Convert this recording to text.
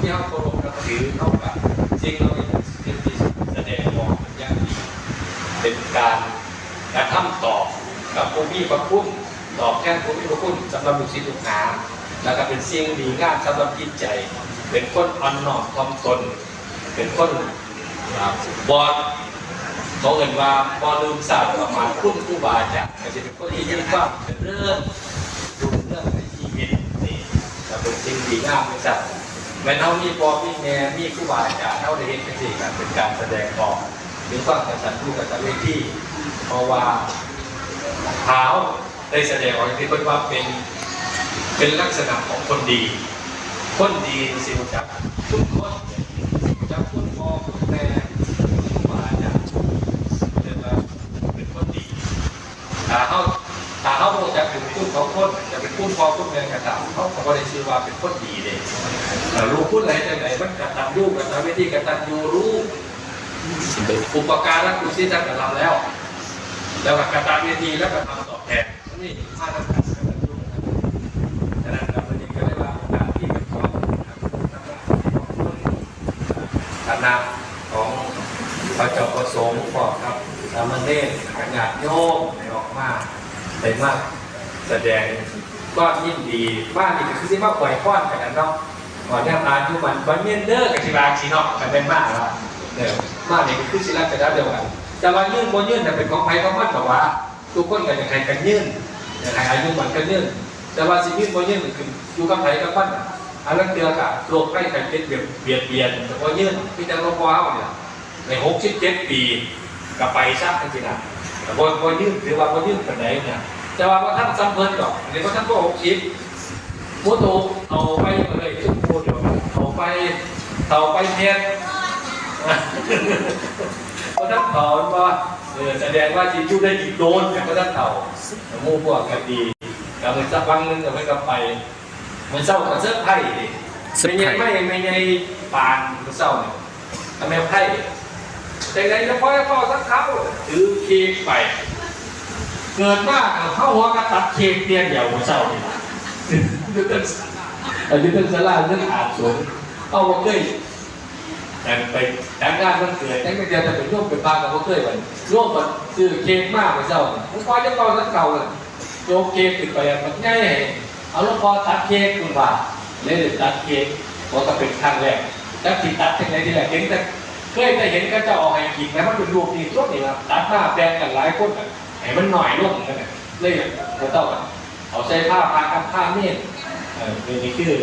ที่เขาเคารพนับถือเข้ากับสิ่งเราเป็นที่แสดงออกเป็นอย่างดีเป็นการกระทำตอบกับผู้มีพระคุณตอบแทนผู้มีพระคุณสำหรับลูกศิษย์ลูกหาแล้วก็เป็นสิ่งดีงามสำหรับจิตใจ เป็นคนอ่อนน้อมถ่อมตน เป็นคนอ่าบอดเขาเอ่นว่าบอลืมศาสตร์ประมาณคุณครูบาอาจารย์ก็จะเป็นคนที่มีความเป็นเรื่องดูเรื่องในชีวิตนี่จะเป็นสิ่งดีงามในสัตว์ แม้เท่ามีพ่อมีแม่มีครูบาอาจารย์เท่าได้เห็นเป็นสิ่งเป็นการแสดงออกถึงความกตัญญูกตเวทีเพราะว่าเท้าได้แสดงออกที่คนว่าเป็นเป็นลักษณะของคนดี คนดีสิจักคุณคนจักคุณพ่อคุณแม่คุณครูบาอาจารย์เรียกว่าเป็นคนดีถ้าเข้า จะเของคนจะเป็นคุณพ่อคุณแม่กระทำเขาเขาก็ได้ชื่อว่าเป็นคนดีเลยรู้คุณอะไรจากไหนมันกระทำรูปกระทำวิธีกระทำยูรู้อุปการะคุณที่ท่านกระทำแล้ว แล้วกระทำวิธีแล้วก็ทำตอบแทนนี่มาตรฐานกระทำยูฉะนั้นครับวันนี้ก็ได้ว่ากาสที่เป็นของคณะของพระเจ้าประสงค์บอกครับสามเณรขญาติโยมในออกมาเป็นว่า แสดงก็ยิ่งดีบ้านนี่ก็คือที่ว่าปล่อยป้อนกันนะเนาะก่อนที่อายุมันบันเมียนเดอร์กับชิบาชีเนาะกันเป็นมากแล้วเนี่ยวมากนี่คือชิลาจะได้เดียวกันแต่ว่ายื่นบนยื่นแต่เป็นของใครของมันแต่ว่าทุกคนกันอย่างใครกันยื่นอย่างใครอายุมันกันยื่นแต่ว่าสิ่งที่บนยื่นมันคืออยู่กับใครกับมันอันนั้นเดียวกับโรคไข้ไข้เจ็บเบียดเบียดเบียนแต่พอยื่นที่จะรบว้าวเนี่ยในหกสิบเจ็ดปีกับไปซักจริงๆนะแต่พอพอยื่นถือว่าพอยื่นกันไหนเนี่ย แต่ว่าพอท่านซ้ำเพิ่นดอกหรือว่าท่านก็หกสิบมุโตเอาไปเลยทุกคนเดียวเอาไปเอาไปเทียนเพราะท่านเต่าว่าเออแสดงว่าจีจูได้อีกโดนอย่างพระท่านเต่าหมู่พวกกันดีกับมันสักวันหนึงกับมันก็ไปมันเศร้ากับเสื้อไผ่ดิเสื้อไม่ไผ่ใช่ไม่ไม่ใช่ปานมันเศร้าเนี่ยทำไมไผ่แต่ไงจะพ่อให้พ่อสักเขาถือเค้กไป เกิดว่าเข้าหัวกระตัดเค้กเตียนเดียวมันเศร้านี่ยุทธศาสตร์อายุทธศาสตร์เรื่องอาบสวนเอาว่าเคยแต่ไปแต่งงานมันเกิดแต่งไม่เดียวแต่เป็นร่วมเป็นบ้านกับเขาเคยวันร่วมมันซื้อเค้กมากไปเจ้าผมพอจะตอนนั้นเก่าเลยโยกเค้กติดไปอะมันง่ายเอาลูกพอตัดเค้กคุณว่าเลยตัดเค้กเพราะก็เป็นครั้งแรกแล้วที่ตัดที่ไหนที่ไหนเห็นแต่เคยแต่เห็นก็จะเอาให้กินนะมันเป็นรูปนี่ตัวนี่ครับตัดมาแบ่งกันหลายคน ไหนมันหน่อยลงเลยเลยเขาต้อกันเอาใช้ผ้าพากับผ้าเมียเออนี่คือ